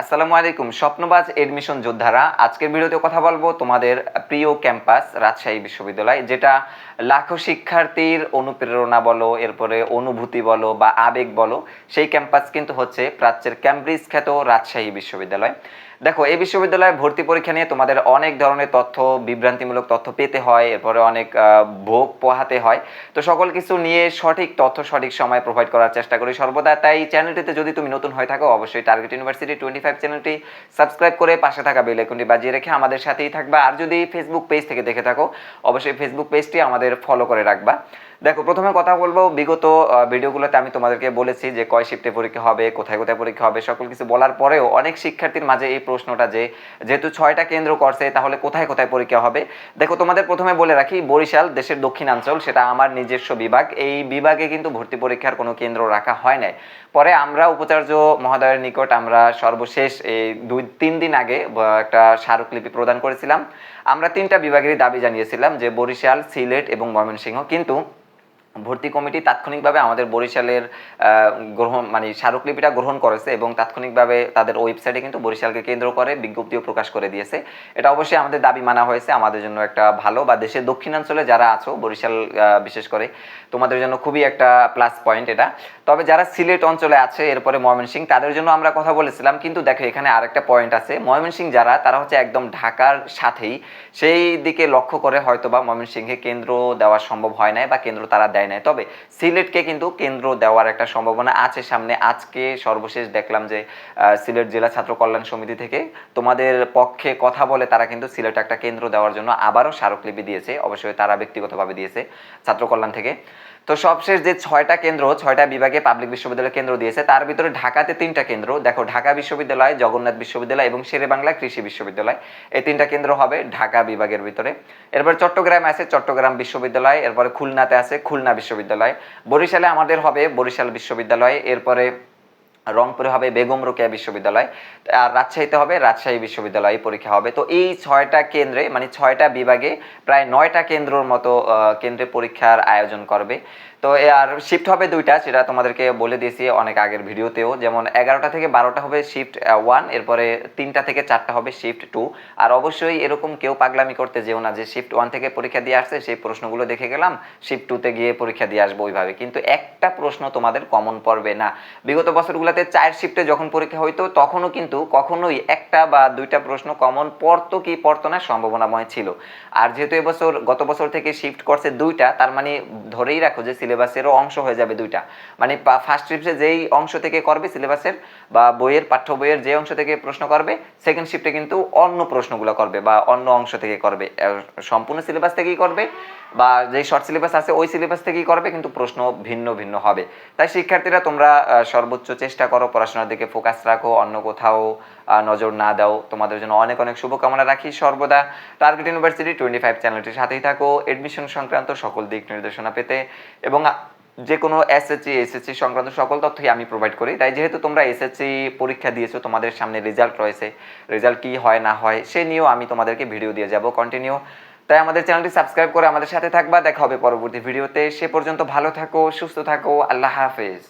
আসসালামু আলাইকুম, স্বপ্নবাজ এডমিশন যোদ্ধারা। আজকের ভিডিওতে কথা বলব তোমাদের প্রিয় ক্যাম্পাস রাজশাহী বিশ্ববিদ্যালয়, যেটা লাখো শিক্ষার্থীর অনুপ্রেরণা বলো, এরপরে অনুভূতি বলো বা আবেগ বলো, সেই ক্যাম্পাস কিন্তু হচ্ছে প্রাচ্যের ক্যামব্রিজ খ্যাত রাজশাহী বিশ্ববিদ্যালয়। দেখো, এই বিশ্ববিদ্যালয়ে ভর্তি পরীক্ষা নিয়ে তোমাদের অনেক ধরনের তথ্য, বিভ্রান্তিমূলক তথ্য পেতে হয়, এরপরে অনেক ভোগ পোহাতে হয়। তো সকল কিছু নিয়ে সঠিক তথ্য সঠিক সময় প্রোভাইড করার চেষ্টা করি সর্বদা। তাই চ্যানেলটিতে যদি তুমি নতুন হয়ে থাকো, অবশ্যই টার্গেট ইউনিভার্সিটি টোয়েন্টি ফাইভ চ্যানেলটি সাবস্ক্রাইব করে পাশে থাকা বেল বাজিয়ে রেখে আমাদের সাথেই থাকবা। আর যদি ফেসবুক পেজ থেকে দেখে থাকো, অবশ্যই ফেসবুক পেজটি আমাদের ফলো করে রাখবা। দেখো, প্রথমে কথা বলব, বিগত ভিডিওগুলোতে আমি তোমাদেরকে বলেছি যে কয় শিফটে পরীক্ষা হবে, কোথায় কোথায় পরীক্ষা হবে, সকল কিছু বলার পরেও অনেক শিক্ষার্থীর মাঝে এই প্রশ্নটা যে, যেহেতু ছয়টা কেন্দ্র করছে, তাহলে কোথায় কোথায় পরীক্ষা হবে? দেখো, তোমাদের প্রথমে বলে রাখি, বরিশাল দেশের দক্ষিণাঞ্চল, সেটা আমার নিজস্ব বিভাগ, এই বিভাগে কিন্তু ভর্তি পরীক্ষার কোনো কেন্দ্র রাখা হয় নাই। পরে আমরা উপাচার্য মহোদয়ের নিকট আমরা সর্বশেষ এই দুই, তিন দিন আগে একটা স্মারকলিপি প্রদান করেছিলাম। আমরা তিনটা বিভাগেরই দাবি জানিয়েছিলাম যে, বরিশাল, সিলেট এবং ময়মনসিংহ, কিন্তু ভর্তি কমিটি তাৎক্ষণিকভাবে আমাদের বরিশালের গ্রহণ মানে স্মারকলিপিটা গ্রহণ করেছে এবং তাৎক্ষণিকভাবে তাদের ওয়েবসাইটে কিন্তু বরিশালকে কেন্দ্র করে বিজ্ঞপ্তিও প্রকাশ করে দিয়েছে। এটা অবশ্যই আমাদের দাবি মানা হয়েছে, আমাদের জন্য একটা ভালো বা দেশের দক্ষিণাঞ্চলে যারা আছো, বরিশাল বিশেষ করে তোমাদের জন্য খুবই একটা প্লাস পয়েন্ট এটা। তবে যারা সিলেট অঞ্চলে আছে, এরপরে ময়মনসিংহ তাদের জন্য আমরা কথা বলেছিলাম, কিন্তু দেখো এখানে আরেকটা পয়েন্ট আছে। ময়মনসিংহ যারা, তারা হচ্ছে একদম ঢাকার সাথেই। সেই দিকে লক্ষ্য করে হয়তো বা ময়মনসিংহে কেন্দ্র দেওয়া সম্ভব হয় নাই বা কেন্দ্র তারা দেয় নাই। তবে সিলেটকে কিন্তু কেন্দ্র দেওয়ার একটা সম্ভাবনা আছে সামনে। আজকে সর্বশেষ দেখলাম যে সিলেট জেলা ছাত্র কল্যাণ সমিতি থেকে তোমাদের পক্ষে কথা বলে তারা কিন্তু সিলেট একটা কেন্দ্র দেওয়ার জন্য আবারও স্মারকলিপি দিয়েছে। অবশ্যই তারা ব্যক্তিগতভাবে দিয়েছে ছাত্র কল্যাণ থেকে। তো সবশেষ যে ছয়টা কেন্দ্র, ছয়টা বিভাগে পাবলিক বিশ্ববিদ্যালয় কেন্দ্র দিয়েছে, তার ভিতরে ঢাকাতে তিনটা কেন্দ্র। দেখো, ঢাকা বিশ্ববিদ্যালয়, জগন্নাথ বিশ্ববিদ্যালয় এবং শেরে বাংলা কৃষি বিশ্ববিদ্যালয়। এই তিনটা কেন্দ্র হবে ঢাকা বিভাগের ভিতরে। এরপর চট্টগ্রামে আছে, চট্টগ্রাম বিশ্ববিদ্যালয়, এরপরে খুলনাতে আছে, খুলনা বিশ্ববিদ্যালয়। বরিশালে আমাদের হবে বরিশাল বিশ্ববিদ্যালয়, এরপরে রংপুরে হবে বেগম রোকেয়া বিশ্ববিদ্যালয়, আর রাজশাহীতে হবে রাজশাহী বিশ্ববিদ্যালয়ে পরীক্ষা হবে। তো এই ছয়টা কেন্দ্রে মানে ছয়টা বিভাগে প্রায় নয়টা কেন্দ্রর মতো কেন্দ্রে পরীক্ষার আয়োজন করবে। তো আর শিফট হবে দুইটা, সেটা তোমাদেরকে বলে দিয়েছি অনেক আগের ভিডিওতেও। যেমন এগারোটা থেকে বারোটা হবে শিফট ওয়ান এরপরে তিনটা থেকে চারটা হবে শিফট টু আর অবশ্যই এরকম কেউ পাগলামি করতে যেও না যে শিফট ওয়ান থেকে পরীক্ষা দিয়ে আসছে, সেই প্রশ্নগুলো দেখে গেলাম শিফট টুতে গিয়ে পরীক্ষা দিয়ে আসব ওইভাবে। কিন্তু একটা প্রশ্ন তোমাদের কমন পড়বে না। বিগত বছরগুলোতে চার শিফটে যখন পরীক্ষা হইতো, তখনও কিন্তু কখনোই একটা বা দুইটা প্রশ্ন কমন পড়তো কি পড়তো না সম্ভাবনাময় ছিল। আর যেহেতু এবছর, গত বছর থেকে শিফট করছে দুইটা, তার মানে ধরেই রাখো যে সিলেবাসেরও অংশ হয়ে যাবে দুইটা। মানে ফার্স্ট শিফটে যেই অংশ থেকে করবে সিলেবাসের বা বইয়ের, পাঠ্য বইয়ের যে অংশ থেকে প্রশ্ন করবে সেকেন্ড শিফটে কিন্তু অন্য প্রশ্নগুলো করবে বা অন্য অংশ থেকে করবে। সম্পূর্ণ সিলেবাস থেকেই করবে বা যে শর্ট সিলেবাস আছে ওই সিলেবাস থেকেই করবে, কিন্তু প্রশ্ন ভিন্ন ভিন্ন হবে। তাই শিক্ষার্থীরা তোমরা সর্বোচ্চ চেষ্টা করো পড়াশোনার দিকে ফোকাস রাখো, অন্য কোথাও নজর না দাও। তোমাদের জন্য অনেক অনেক শুভকামনা রাখি সর্বদা। টার্গেট ইউনিভার্সিটি টোয়েন্টি ফাইভ চ্যানেলটির সাথেই থাকো। এডমিশন সংক্রান্ত সকল দিক নির্দেশনা পেতে এবং যে কোনো এসএসসি এসএসসি সংক্রান্ত সকল তথ্যই আমি প্রোভাইড করি। তাই যেহেতু তোমরা এসএসসি পরীক্ষা দিয়েছ, তোমাদের সামনে রেজাল্ট রয়েছে রেজাল্ট কি হয়, না হয়, সে নিয়েও আমি তোমাদেরকে ভিডিও দিয়ে যাব কন্টিনিউ তাই আমাদের চ্যানেলটি সাবস্ক্রাইব করে আমাদের সাথে থাকবা। দেখা হবে পরবর্তী ভিডিওতে সে পর্যন্ত ভালো থাকো, সুস্থ থাকো, আল্লাহ হাফেজ।